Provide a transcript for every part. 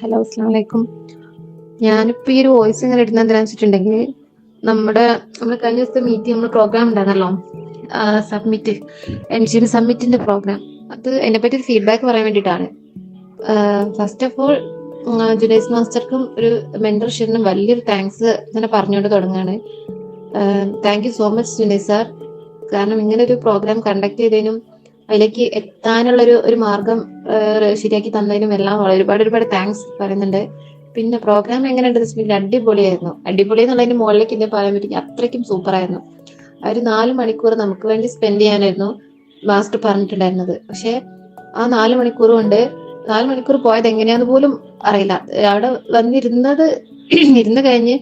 Hello അസ്സാം വലൈക്കും ഞാനിപ്പോ ഈ ഒരു വോയിസ് ഇങ്ങനെ ഇടുന്ന എന്തിനാന്ന് വെച്ചിട്ടുണ്ടെങ്കിൽ നമ്മുടെ നമ്മൾ കഴിഞ്ഞ ദിവസത്തെ മീറ്റിംഗ് നമ്മൾ പ്രോഗ്രാം ഉണ്ടായിരുന്നല്ലോ? സബ്മിറ്റ് എൻ ജി സബ്മിറ്റിന്റെ പ്രോഗ്രാം അത് എന്നെ പറ്റി ഫീഡ്ബാക്ക് പറയാൻ വേണ്ടിയിട്ടാണ്. ഫസ്റ്റ് ഓഫ് ഓൾ ജുനൈസ് മാസ്റ്റർക്കും ഒരു മെന്റർഷിപ്പിനും വലിയൊരു താങ്ക്സ് തന്നെ പറഞ്ഞുകൊണ്ട് തുടങ്ങുകയാണ് thank you so much Junais sir കാരണം ഇങ്ങനെ ഒരു പ്രോഗ്രാം കണ്ടക്ട് ചെയ്തതിനും അതിലേക്ക് എത്താനുള്ള ഒരു ഒരു മാർഗം ശരിയാക്കി തന്നതിനും എല്ലാം ഒരുപാട് ഒരുപാട് താങ്ക്സ് പറയുന്നുണ്ട്. പിന്നെ പ്രോഗ്രാം എങ്ങനെയുണ്ട് വെച്ചിട്ടുണ്ടെങ്കിൽ അടിപൊളിയായിരുന്നു. അടിപൊളി എന്നുള്ളതിന് മുകളിലേക്ക് ഇന്നെ പറയാൻ പറ്റില്ല അത്രയ്ക്കും ആ ഒരു നാല് മണിക്കൂർ നമുക്ക് വേണ്ടി സ്പെൻഡ് ചെയ്യാനായിരുന്നു മാസ്റ്റർ പറഞ്ഞിട്ടുണ്ടായിരുന്നത്. പക്ഷെ ആ നാല് മണിക്കൂർ കൊണ്ട് നാല് മണിക്കൂർ പോയത് എങ്ങനെയാന്ന് പോലും അറിയില്ല. അവിടെ വന്നിരുന്നത് ഇരുന്ന് കഴിഞ്ഞ്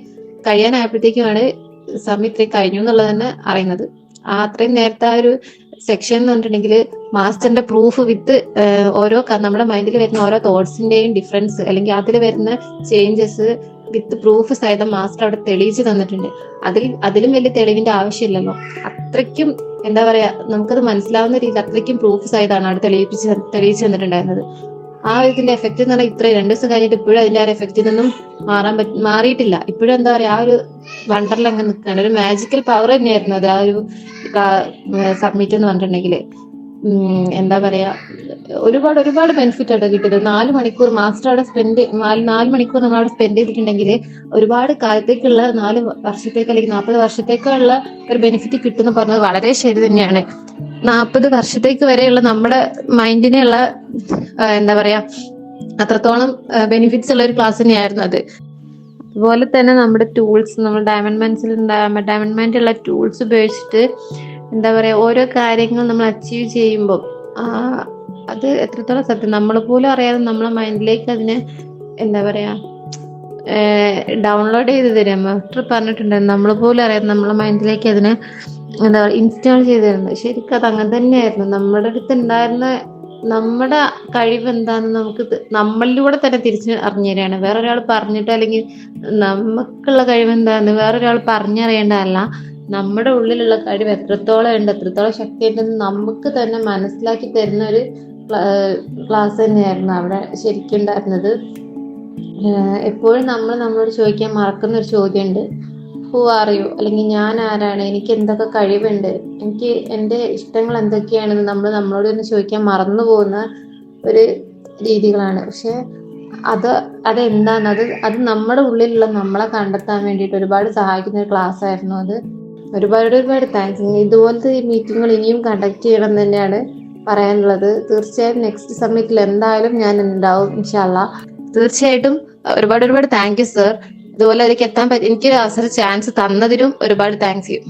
കഴിയാനായപ്പോഴത്തേക്കുമാണ് സമയം ഇത്രയും കഴിഞ്ഞു എന്നുള്ളത് തന്നെ അറിയുന്നത്. ആ അത്രയും നേരത്തെ ആ ഒരു സെക്ഷൻ എന്ന് പറഞ്ഞിട്ടുണ്ടെങ്കിൽ മാസ്റ്ററിന്റെ പ്രൂഫ് വിത്ത് ഓരോ നമ്മുടെ മൈൻഡിൽ വരുന്ന ഓരോ തോട്ട്സിന്റെയും ഡിഫറൻസ് അല്ലെങ്കിൽ അതിൽ വരുന്ന ചേഞ്ചസ് വിത്ത് പ്രൂഫ് സഹിതം മാസ്റ്റർ അവിടെ തെളിയിച്ചു തന്നിട്ടുണ്ട്. അതിൽ അതിലും വലിയ തെളിവിന്റെ ആവശ്യമില്ലല്ലോ. അത്രയ്ക്കും എന്താ പറയാ നമുക്കത് മനസ്സിലാവുന്ന രീതിയിൽ അത്രയ്ക്കും പ്രൂഫ് സഹിതമാണ് അവിടെ തെളിയിപ്പിച്ച് തെളിയിച്ചു തന്നിട്ടുണ്ടായിരുന്നത്. ആ ഇതിന്റെ എഫക്റ്റ് എന്ന് പറഞ്ഞാൽ ഇത്രയും രണ്ടു ദിവസം കഴിഞ്ഞിട്ട് ഇപ്പോഴും അതിന്റെ ആ എഫക്റ്റിൽ നിന്നും മാറാൻ പറ്റ മാറിയിട്ടില്ല. ഇപ്പോഴും എന്താ പറയാ ആ ഒരു വണ്ടറിൽ അങ്ങ് നിൽക്കുകയാണ് ഒരു മാജിക്കൽ പവർ തന്നെയായിരുന്നു അത്. ആ ഒരു സബ്മിറ്റ് എന്ന് പറഞ്ഞിട്ടുണ്ടെങ്കിൽ. എന്താ പറയാ ഒരുപാട് ഒരുപാട് ബെനിഫിറ്റ് ആയിട്ട് കിട്ടിയത്. നാല് മണിക്കൂർ മാസ്റ്റർ അവിടെ സ്പെൻഡ് നാല് മണിക്കൂർ നമ്മൾ അവിടെ സ്പെൻഡ് ചെയ്തിട്ടുണ്ടെങ്കിൽ ഒരുപാട് കാലത്തേക്കുള്ള നാല് വർഷത്തേക്ക് അല്ലെങ്കിൽ നാൽപ്പത് വർഷത്തേക്കുള്ള ഒരു ബെനിഫിറ്റ് കിട്ടുമെന്ന് പറഞ്ഞത് വളരെ ശരി തന്നെയാണ്. നാൽപ്പത് വർഷത്തേക്ക് വരെയുള്ള നമ്മുടെ മൈൻഡിനെയുള്ള എന്താ പറയാ അത്രത്തോളം ബെനിഫിറ്റ്സ് ഉള്ള ഒരു ക്ലാസ് തന്നെയായിരുന്നു അത്. അതുപോലെ തന്നെ നമ്മുടെ ടൂൾസ് നമ്മൾ ഡയമണ്ട് മൻസിൽ ഡയമണ്ട് മൈൻഡുള്ള ടൂൾസ് ഉപയോഗിച്ചിട്ട് എന്താ പറയാ ഓരോ കാര്യങ്ങൾ നമ്മൾ അച്ചീവ് ചെയ്യുമ്പോൾ അത് എത്രത്തോളം സത്യം നമ്മൾ പോലും അറിയാതെ നമ്മളെ മൈൻഡിലേക്ക് അതിനെ എന്താ പറയാ ഡൗൺലോഡ് ചെയ്ത് തരാം. മാസ്റ്റർ പറഞ്ഞിട്ടുണ്ട് നമ്മൾ പോലും അറിയാതെ നമ്മളെ മൈൻഡിലേക്ക് അതിനെ എന്താ പറയുക ഇൻസ്റ്റാൾ ചെയ്ത് തരുന്നത്. ശരിക്കും അത് അങ്ങനെ തന്നെയായിരുന്നു. നമ്മുടെ അടുത്ത് ഉണ്ടായിരുന്ന നമ്മുടെ കഴിവ് എന്താണെന്ന് നമുക്ക് നമ്മളിലൂടെ തന്നെ തിരിച്ച് അറിഞ്ഞു തരാണ് വേറൊരാൾ പറഞ്ഞിട്ട് അല്ലെങ്കിൽ നമുക്കുള്ള കഴിവ് എന്താണെന്ന് വേറൊരാൾ പറഞ്ഞറിയേണ്ടതല്ല. നമ്മുടെ ഉള്ളിലുള്ള കഴിവ് എത്രത്തോളം ഉണ്ട് എത്രത്തോളം ശക്തി ഉണ്ടെന്ന് നമുക്ക് തന്നെ മനസ്സിലാക്കി തരുന്ന ഒരു ക്ലാസ് തന്നെയായിരുന്നു അവിടെ ശരിക്കും ഉണ്ടായിരുന്നത് എപ്പോഴും നമ്മൾ നമ്മളോട് ചോദിക്കാൻ മറക്കുന്ന ഒരു ചോദ്യമുണ്ട്. ഹു ആർ യു അല്ലെങ്കിൽ ഞാൻ ആരാണ്? എനിക്ക് എന്തൊക്കെ കഴിവുണ്ട്? എനിക്ക് എന്റെ ഇഷ്ടങ്ങൾ എന്തൊക്കെയാണെന്ന് നമ്മൾ നമ്മളോട് തന്നെ ചോദിക്കാൻ മറന്നു പോകുന്ന ഒരു രീതികളാണ്. പക്ഷെ അത് അതെന്താണ്? അത് അത് നമ്മുടെ ഉള്ളിലുള്ള നമ്മളെ കണ്ടെത്താൻ വേണ്ടിയിട്ട് ഒരുപാട് സഹായിക്കുന്ന ഒരു ക്ലാസ് ആയിരുന്നു അത്. ഒരുപാട് ഒരുപാട് താങ്ക്സ് ഇതുപോലത്തെ മീറ്റിങ്ങുകൾ ഇനിയും കണ്ടക്ട് ചെയ്യണം തന്നെയാണ് പറയാനുള്ളത്. തീർച്ചയായും നെക്സ്റ്റ് സമ്മിറ്റിൽ എന്തായാലും ഞാൻ ഉണ്ടാവും ഇൻഷാല്ല തീർച്ചയായിട്ടും ഒരുപാട് ഒരുപാട് താങ്ക് യു സർ ഇതുപോലെ എനിക്ക് എത്താൻ പറ്റി എനിക്ക് അവസരം ചാൻസ് തന്നതിനും ഒരുപാട് താങ്ക്സ് യു.